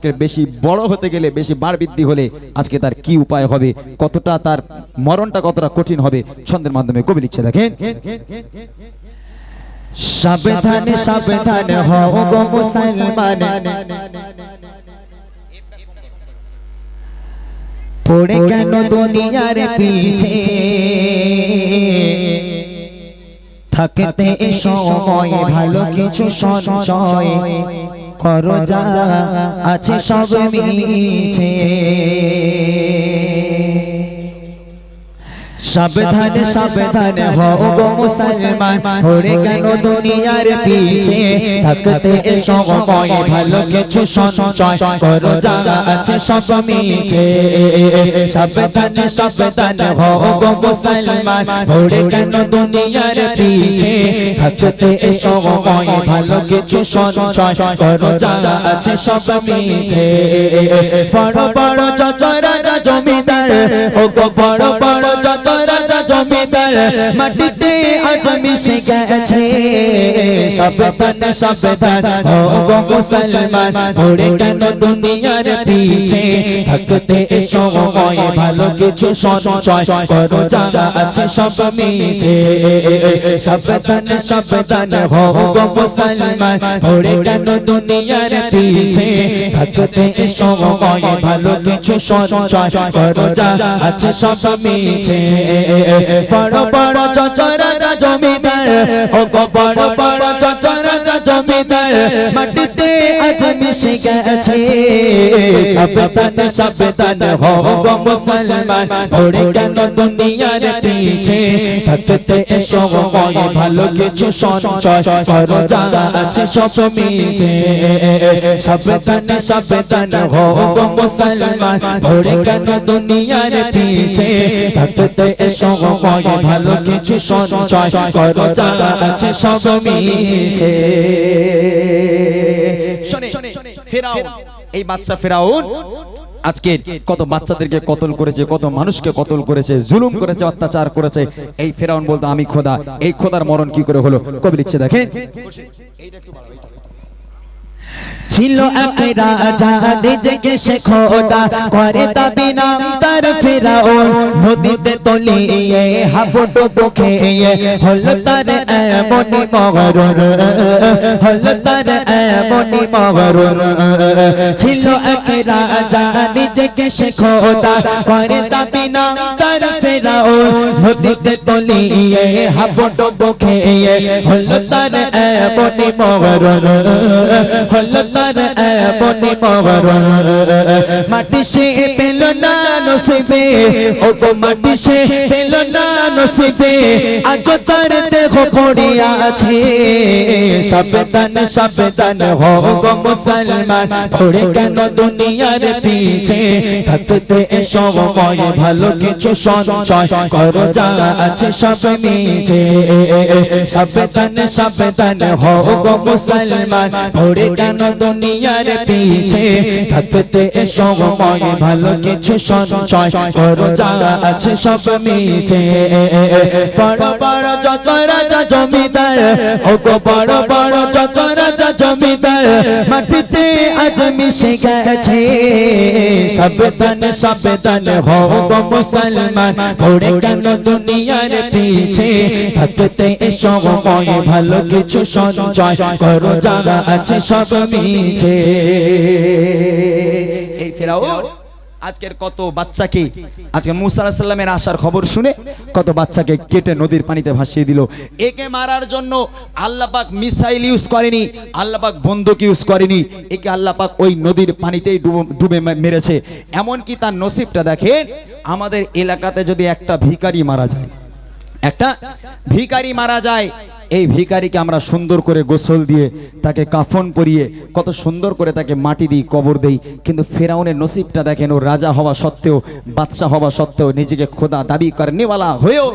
আজকে বেশি বড় হতে গেলে, বেশি বার বৃদ্ধি হলে আজকে তার কি উপায় হবে? কতটা তার মরণটা কতটা কঠিন হবে? ছন্দের মাধ্যমে কবি লিখছে, দেখেন। সাবধানে সাবধানে হও গো মুসলমান। পড়ে কেন দুনিয়ার পিছে? থাকতে সময় ভালো কিছু সঞ্চয়। করো যা আছে সব মিছে। সাবধানে সাবধানে হও গো মুসলমান। পড়ে কেন দুনিয়ার পিছে? থাকতে সময় ভালো কিছু সঞ্চয়। করো যা আছে সব মিছে। সাবধানে সাবধানে হও গো মুসলমান। পড়ে কেন দুনিয়ার পিছে? থাকতে সময় ভালো কিছু সঞ্চয়। করো যা আছে সব মিছে। বড় বড় যত রাজা জমিদার ও গো বড় বড় যত জমিদার মাটিতে আজ মিশে গেছে সাবধান সাবধান। ও মুসলমান পড়ে কেন দুনিয়ার পিছে? থাকতে এ সময় ভালো কিছু সঞ্চয় করো যা আছে সব মিছে। সাবধান সাবধান হো মুসলমান পড়ে কেন দুনিয়ার পিছে? থাকতে এ সময় ভালো কিছু সঞ্চয় করো যা আছে সব মিছে। বড় বড় চচরা জমিদার, ও গো বড় বড় চচরা জমিদার ভালো কিছু সঞ্চয় করো, যা আছে সব মিছে। সাবধান কেন দুনিয়ার পিছে? থাকতে এ সময় ভালো কিছু সঞ্চয় করো, যা আছে সব মিছে। এই বাচ্চা ফেরাউন আজকে কত বাচ্চাদেরকে কতল করেছে, কত মানুষকে কতল করেছে, জুলুম করেছে, অত্যাচার করেছে, এই ফেরাউন বলতে, আমি খোদা। এই খোদার মরণ কি করে হলো? কবি লিখছে, দেখেন। ছিল এক রাজা নিজেকে সে খোদা করে দাবি নাম তার ফেরাউন। নদীতে তলিয়ে হাবুডুবু খেয়ে হল তার এমনি মগরুন হল তার এমনি মগরুন ছিল এক রাজা নিজেকে সে খোদা করে দাবি নাম তার ফেরাউন। নদীতে তলিয়ে হাবুডুবু খেয়ে হল তার এমনি মগরুন হল তার এমনি মগরুন মাটি সে পেল না নসিবে, ও গো মাটি সে পেল না নসিবে, আজ তার দেহ পড়িয়া আছে। সাবধান সাবধান হো গো মুসলমান, পড়ে কেন দুনিয়ার পিছে? থাকতে সময় ভালো কিছু সঞ্চয় করো, যা আছে সব মিছে। সাবধান সাবধান হো গো মুসলমান, পড়ে কেন দুনিয়ার পিছে? থাকতে সময় ভালো কিছু সঞ্চয় দুনিয়ার পিছে থাকতে ভালো কিছু সঞ্চয় করো আছে সব মিছে এই ফেরাউন। আজকের কত বাচ্চাকে, আজকে মুসা সাল্লামের আসার খবর শুনে কত বাচ্চাকে কেটে নদীর পানিতে ভাসিয়ে দিল। একে মারার জন্য আল্লাপাক মিসাইল ইউজ করেনি আল্লাপাক বন্দুক ইউজ করেনি, একে আল্লাপাক ওই নদীর পানিতেই ডুবে মেরেছে। এমনকি তার নসিবটা দেখেন, আমাদের এলাকাতে যদি একটা ভিকারি মারা যায় একটা ভিকারি মারা যায়। এই ভিকারিকে আমরা সুন্দর করে গোসল দিয়ে তাকে কাফন পরিয়ে কত সুন্দর করে তাকে মাটি দিই কবর দেই। কিন্তু ফেরাউনের নসিবটা দেখেন, ও রাজা হওয়া সত্ত্বেও, বাদশাহ হওয়া সত্ত্বেও নিজেকে খোদা দাবি করেনিওয়ালা হয়েও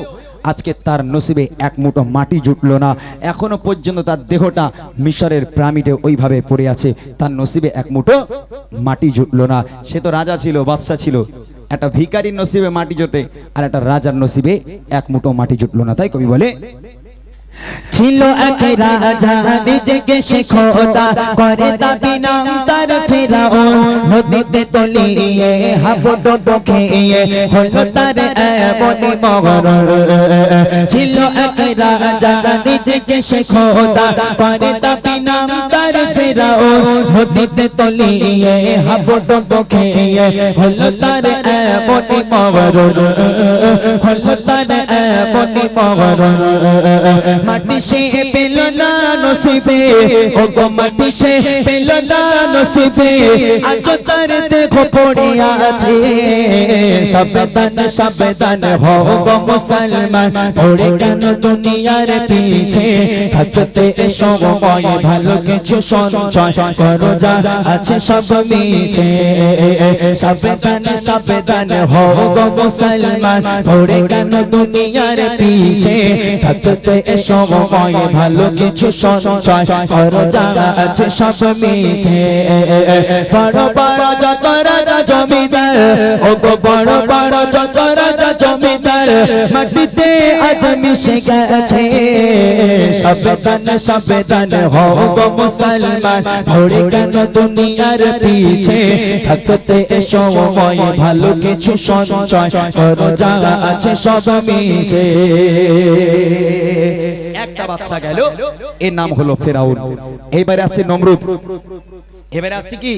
আজকে তার নসিবে এক মুঠো মাটি জুটল না। এখনও পর্যন্ত তার দেহটা মিশরের প্রামিডে ওইভাবে পড়ে আছে। তার নসিবে এক মুঠো মাটি জুটল না। সে তো রাজা ছিল বাদশা ছিল। একটা ভিখারির নসিবে মাটি জোটে আর একটা রাজার নসিবে এক মুঠো মাটি জুটল না। তাই কবি বলে ছিল এক রাজা, নিজেকে সে খোদা করে দাবি নাম তার ফেরাউন, নদীতে তলিয়ে হাবুডুবু খেয়ে হলো তার এমনই মরণ। ছিল এক রাজা, নিজেকে সে খোদা করে দাবি নাম তার ফেরাউন, নদীতে তলিয়ে হাবুডুবু খেয়ে হলো তার এমনই মরণ। হলো মরণ মাটি সে পেল না নসিবে ও গো মাটি সে পেল না নসিবে আজ তার দেখো পড়ে আছে। সাবধান সাবধান হও গো মুসলমান পড়ে কেন দুনিয়ার পিছে? থাকতে সময় ভালো কিছু সঞ্চয় করো, যা আছে সব মিছে। সাবধান সাবধান হও গো মুসলমান পড়ে কেন দুনিয়ার পিছে? থাকতে সময় ভালো কিছু সঞ্চয় করো, যা আছে সব মিছে। বড় বড় যত রাজা জমিদার, ও গো বড় বড় যত রাজা জমিদার, মাটিতে আজ মিশে গেছে। সাবধান সাবধান হব মুসলমান। ঘড়ি কেন দুনিয়ার পিছে? থাকতে সময় ভালো কিছু সঞ্চয়। করো যা আছে সব মিছে। একটা বাচ্চা গেল। এর নাম হলো ফেরাউন। এইবারে আসছে নমরুদ। এবারে আসছে কি?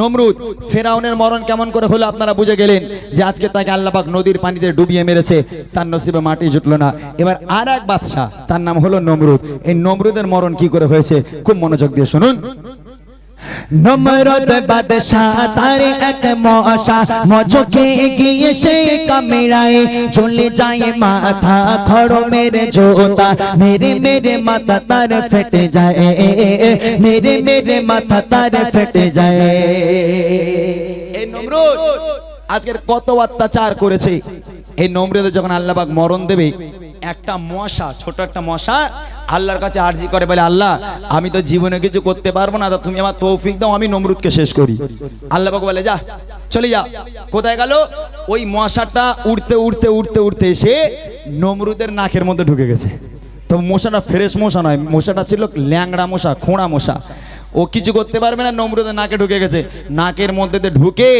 নমরুদ ফেরাউনের মরণ কেমন করে হলো আপনারা বুঝে গেলেন? যে আজকে তাকে আল্লাপাক নদীর পানিতে ডুবিয়ে মেরেছে তার নসিবে মাটি জুটলো না। এবার আর এক বাচ্চা তার নাম হলো নমরুদ। এই নমরুদের মরণ কি করে হয়েছে? খুব মনোযোগ দিয়ে শুনুন। নমরদ বাদশাহ, তার এক মশা। মজকে গিয়ে সে কামড়ায়। চলে যায় মাথা খড় মেরে জোতা। মেরে মেরে মাথা তার ফেটে যায়। মেরে মেরে মাথা তার ফেটে যায়। আজকের কত অত্যাচার করেছে। এই নমরুদের যখন আল্লাহবাক মরণ দেবে একটা মশা, ছোট একটা মশা আল্লাহর কাছে আরজি করে, বলে, আল্লাহ, আমি তো জীবনে কিছু করতে পারব না, তা তুমি আমার তৌফিক দাও, আমি নমরুদকে শেষ করি। আল্লাহবাক বলে, যা, চলে যা। কোথায় গেল? ওই মশাটা উড়তে উড়তে উড়তে উড়তে এসে নমরুদের নাকের মধ্যে ঢুকে গেছে। তো মশাটা ফ্রেশ মশা নয়, মশাটা ছিল ল্যাংড়া মশা, খোঁড়া মশা। ও কিছু করতে পারবে না, নমরুদের নাকে ঢুকে গেছে। নাকের মধ্যে ঢুকে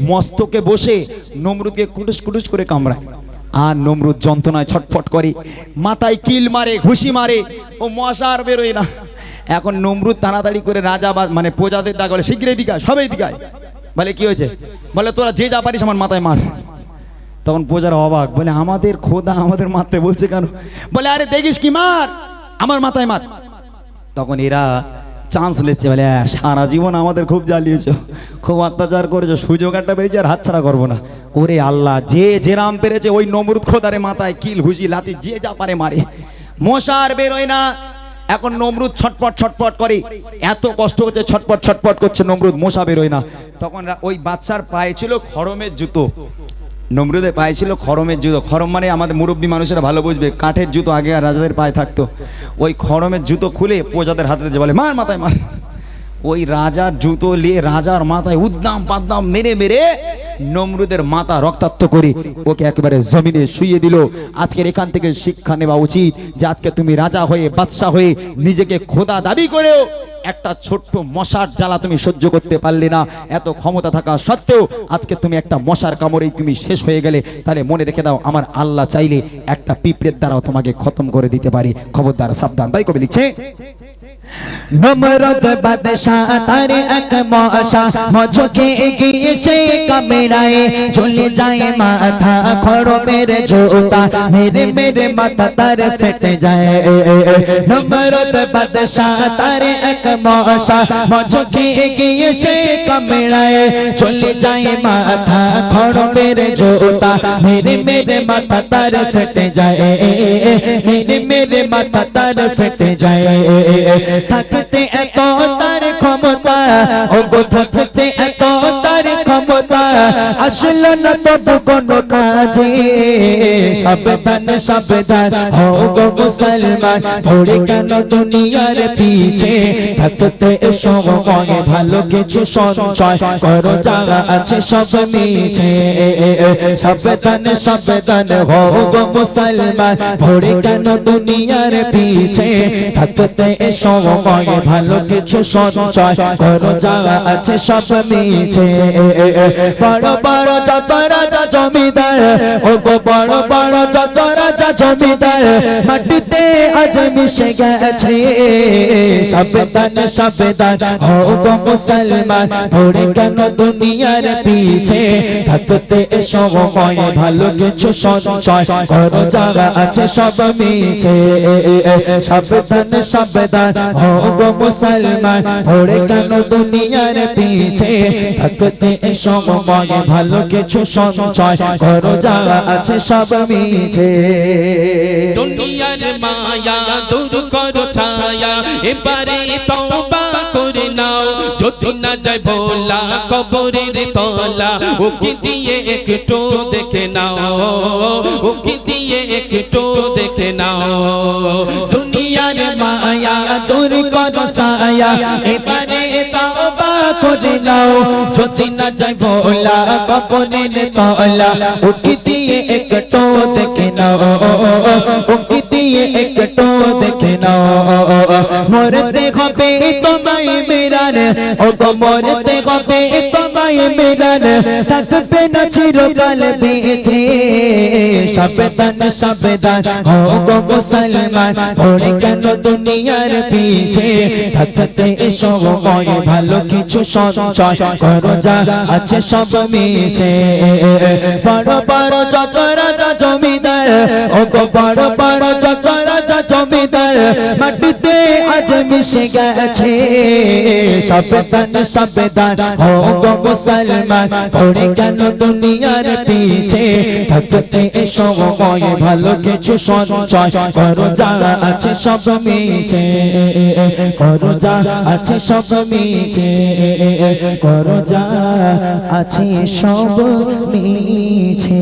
মস্তকে বসে নমরুদকে কুটুস কুটুস করে কামড়ায়। আর নমরুদ যন্ত্রণায় ছটফট করে। মাথায় কিল মারে, ঘুষি মারে। ও মশা আর বেরোয় না। এখন নমরুদ তাড়াতাড়ি করে রাজা বা মানে প্রজাদের ডাক বলে শীঘ্রই দিকায় সবাই দিকায় বলে, কি হয়েছে? বলে, তোরা যে যা পারিস আমার মাথায় মার। তখন প্রজারা অবাক, বলে, আমাদের খোদা আমাদের মারতে বলছে কেন? বলে, আরে দেখিস কি মার? আমার মাথায় মার। তখন এরা চান্স নিচ্ছে বলে "আহ, সারা জীবন আমাদের খুব জ্বালিয়েছ খুব অত্যাচার করেছ সুযোগ একটা পেয়েছি আর হাতছাড়া করব না। ওরে আল্লাহ যে যেরাম পেরেছে ওই নমরুদ খোদারে মাথায় কিল ঘুষি লাতি যে যা পারে মারে। মশার বেরোয় না এখন নমরুদ ছটপট ছটপট করে। এত কষ্ট হচ্ছে ছটপট ছটপট করছে নমরুদ মশা বেরোয় না। তখন ওই বাচ্চার পায়ে ছিল খরমের জুতো। নমরুদের পায়ে ছিল খরমের জুতো। খরম মানে আমাদের মুরব্বী মানুষেরা ভালো বুঝবে, কাঠের জুতো আগে আর রাজাদের পায়ে থাকতো। ওই খরমের জুতো খুলে প্রজাদের হাতে বলে, মার মাথায়, মার। ওই রাজার জুতো নিয়ে রাজার মাথায় উদ্দাম পাদ্দাম মেরে মেরে নমরুদের মাথা রক্তাক্ত করে ওকে একেবারে জমিনে শুইয়ে দিল। আজকের এখান থেকে শিক্ষা নেওয়া উচিত যে আজকে তুমি রাজা হয়ে বাদশা হয়ে নিজেকে খোদা দাবি করেও একটা ছোট্ট মশার জ্বালা তুমি সহ্য করতে পারলে না। এত ক্ষমতা থাকা সত্ত্বেও আজকে তুমি একটা মশার কামড়েই তুমি শেষ হয়ে গেলে। তাহলে মনে রেখে দাও, আমার আল্লাহ চাইলে একটা পিঁপড়ের দ্বারাও তোমাকে খতম করে দিতে পারে। খবরদার, সাবধান। তাই কবি লিখছে নমরদ বাদশাহ তার এক মশা মজকে গিয়ে সে কামড়ায় চলে যায় মাথা খড় মেরে জোতা মেরে মেরে মাথা তার ফেটে যায় নমরদ বাদশাহ তার এক মশা মজকে গিয়ে সে কামড়ায় চলে যায় মাথা খড় মেরে জোতা মেরে মেরে মাথা তার ফেটে যায় মেরে মেরে মাথা তার ফেটে যায় থাকতে এত তার ক্ষমতা ও গো থাকতে এত তার ক্ষমতা। আসলো না তবু কোনো কাজে। সাবধান সাবধান, হও গো মুসলমান পড়ে কেন দুনিয়ার পিছে? থাকতে সময় ভালো কিছু সঞ্চয় করো, যা আছে সব মিছে। সাবধান সাবধান, হও গো মুসলমান ভরে কেন দুনিয়ার পিছে? থাকতে সময় ভালো কিছু সঞ্চয় করো, যা আছে সব মিছে। বড় বড় যত রাজা জমিদার, ও গো বড় বড় যত রাজা জমিদার, মাটিতে আজ মিশে গেছে। সাবধান সাবধান, ও গো মুসলমান, ভরে কেন দুনিয়ার পিছে? থাকতে সময় ভালো কিছু সঞ্চয় করো যারা আছে সব মিছে। সাবধান সাবধান, ও গো মুসলমান, ভরে কেন দুনিয়ার পিছে? থাকতে সময় ভালো কিছু সঞ্চয় করো যারা আছে সব মিছে। দুনিয়ার মায়া দূর করো ছায়া, এবারে তওবা করে নাও। যদি না যায় ভোলা কবরের তলা দিয়ে একটু দেখে নাও। দিয়ে একটু দেখে নাও। দুনিয়ার মায়া দূর সায়া এবারে করে নাও, যদি না যাই ভোলা কবরের তলা। উকি দিয়ে একটু দেখে নাও, উকি দিয়ে একটু দেখে নাও। মরতে হবে তোমায় ও গো মরতে হবে তোমায় থাকবে না চিরকাল বেঁচে, সাবধান সাবধান। ও গো মুসলমান পড়ে কেন দুনিয়ার পিছে? থাকতে সময় ভালো কিছু সঞ্চয় করো, যা আছে সব মিছে। বড় বড় জমিদার ও বড় বড় রাজা জমিদার মাটিতে আজ মিশে গেছে। সাবধান সাবধান ও মুসলমান পড়ে কেন দুনিয়ার পিছে? থাকতে সময় ভালো কিছু সঞ্চয় করো, যা আছে সব মিছে। করো, যা আছে সব মিছে। করো, যা আছে সব মিছে।